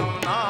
করুণা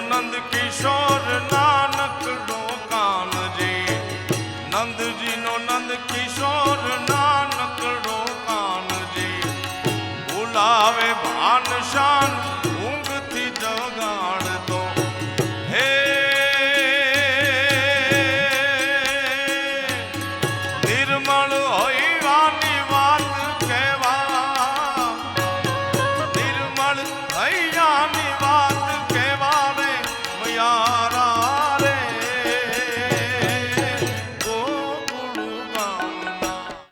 નંદ કિશોર નાનકડો કાનજી નંદજીનો નંદ કિશોર નાનકડો કાનજી બોલાવે ભાનશા